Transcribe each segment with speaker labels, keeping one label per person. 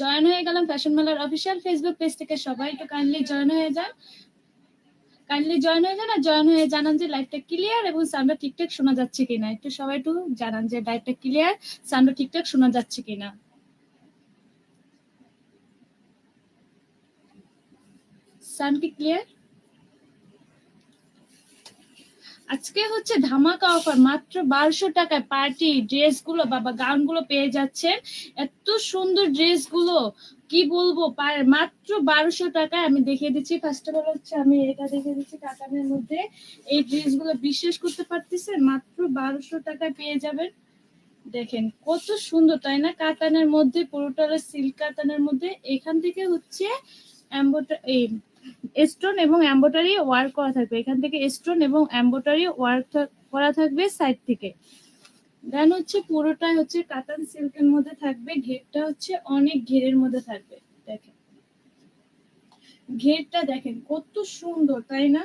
Speaker 1: Join হয়ে গেলাম fashion Facebook থেকে। সবাই কাইন্ডলি জয়েন হয়ে যান। কাইন্ডলি জয়েন হয়ে যান আর জয়েন হয়ে জানান যে ক্লিয়ার এবং ঠিকঠাক শোনা যাচ্ছে কিনা। একটু সবাই একটু জানান যে ক্লিয়ার ঠিকঠাক শোনা যাচ্ছে কিনা। কি ক্লিয়ার আজকে হচ্ছে ধামাকা অফার মাত্র বারোশো টাকায় পার্টি ড্রেসগুলো বাবা গাউনগুলো পেয়ে যাচ্ছেন। এত সুন্দর ড্রেসগুলো কি বলব? মাত্র বারোশো টাকায় আমি দেখিয়ে দিচ্ছি। ফার্স্ট অফ অল হচ্ছে আমি এটা দেখিয়ে দিচ্ছি কাতানের মধ্যে। এই ড্রেসগুলো বিশ্বাস করতে পারতেছেন, মাত্র বারোশো টাকায় পেয়ে যাবেন। দেখেন, কত সুন্দর, তাই না? কাতানের মধ্যে পুরোটা সিল্ক কাতানের মধ্যে। এখান থেকে হচ্ছে এই স্টোন এবং এম্বোটারি ওয়ার্ক করা থাকবে। এখান থেকে স্টোন এবং এম্বোটারি ওয়ার্ক করা থাকবে সাইড থেকে। দেন হচ্ছে পুরোটাই হচ্ছে কাতান সিল্কের মধ্যে থাকবে। ঘেরটা হচ্ছে অনেক ঘেরের মধ্যে থাকবে। দেখেন। ঘেরটা দেখেন, কত সুন্দর, তাই না?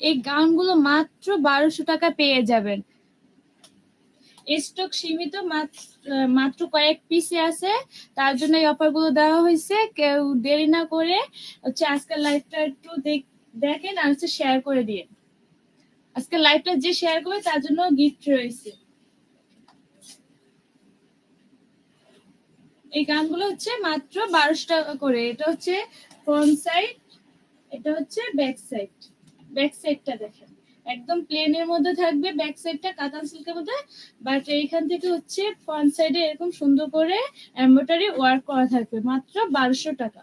Speaker 1: এই গাউনগুলো মাত্র বারোশো টাকা পেয়ে যাবেন। স্টক সীমিত মাত্র কয়েক পিসে আছে। তার জন্য এই অফারগুলো দেওয়া হয়েছে। কেউ দেরি না করে হচ্ছে আজকের লাইভটা একটু দেখ- দেখেন আর হচ্ছে শেয়ার করে দিয়ে। আজকের লাইভটা যে শেয়ার করবে তার জন্য গিফট রয়েছে। এই গানগুলো হচ্ছে মাত্র বারোশো টাকা করে। এটা হচ্ছে ফ্রন্ট সাইড এটা হচ্ছে ব্যাক সাইড ব্যাক সাইডটা দেখেন। একদম প্লেনের মধ্যে থাকবে ব্যাক সাইডটা কাতান সিল্কের মধ্যে। বাট এইখান থেকে হচ্ছে ফ্রন্ট সাইডে এরকম সুন্দর করে এমব্রয়ডারি ওয়ার্ক করা থাকবে। মাত্র বারোশো টাকা।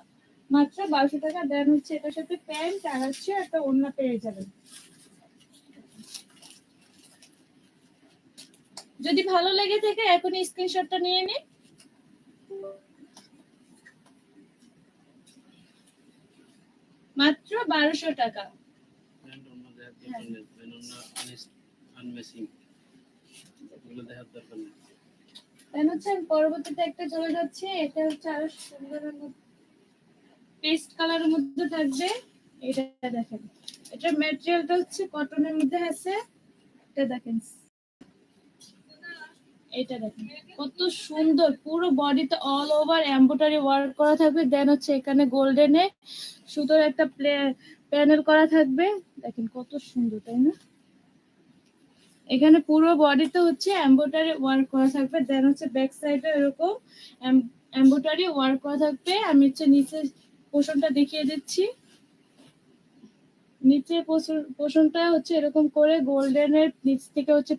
Speaker 1: মাত্র বারোশো টাকা। দেন হচ্ছে এটার সাথে প্যান্ট আর হচ্ছে একটা অন্য পেয়ে যাবেন। যদি ভালো লেগে থাকে এখন স্ক্রিনশটটা নিয়ে নিন। মাত্র বারোশো টাকা।
Speaker 2: অন্য দেখার দরকার নেই।
Speaker 1: হচ্ছে পরবর্তীতে একটা চলে যাচ্ছে, এটা হচ্ছে আরও সুন্দর পেস্ট কালারের মধ্যে থাকবে, এটা দেখেন। এটার ম্যাটেরিয়ালটা হচ্ছে কটনের মধ্যে আছে, এটা দেখেন। এটা দেখেন, কত সুন্দর, পুরো বডিতে অল ওভার এমব্রয়ডারি ওয়ার্ক করা থাকবে। দেন হচ্ছে এখানে গোল্ডেনে সুতোর একটা প্যানেল করা থাকবে। দেখেন কত সুন্দর, তাই না? এখানে পুরো বডিতে হচ্ছে এম্বোটারি ওয়ার্ক করা থাকবে। দেন হচ্ছে ব্যাক সাইডে এরকম এম্বোটারি ওয়ার্ক করা থাকবে। আমি হচ্ছে নিচে পোষণটা দেখিয়ে দিচ্ছি। নিচে পোষণটা হচ্ছে এরকম করে গোল্ডেনের নিচ থেকে হচ্ছে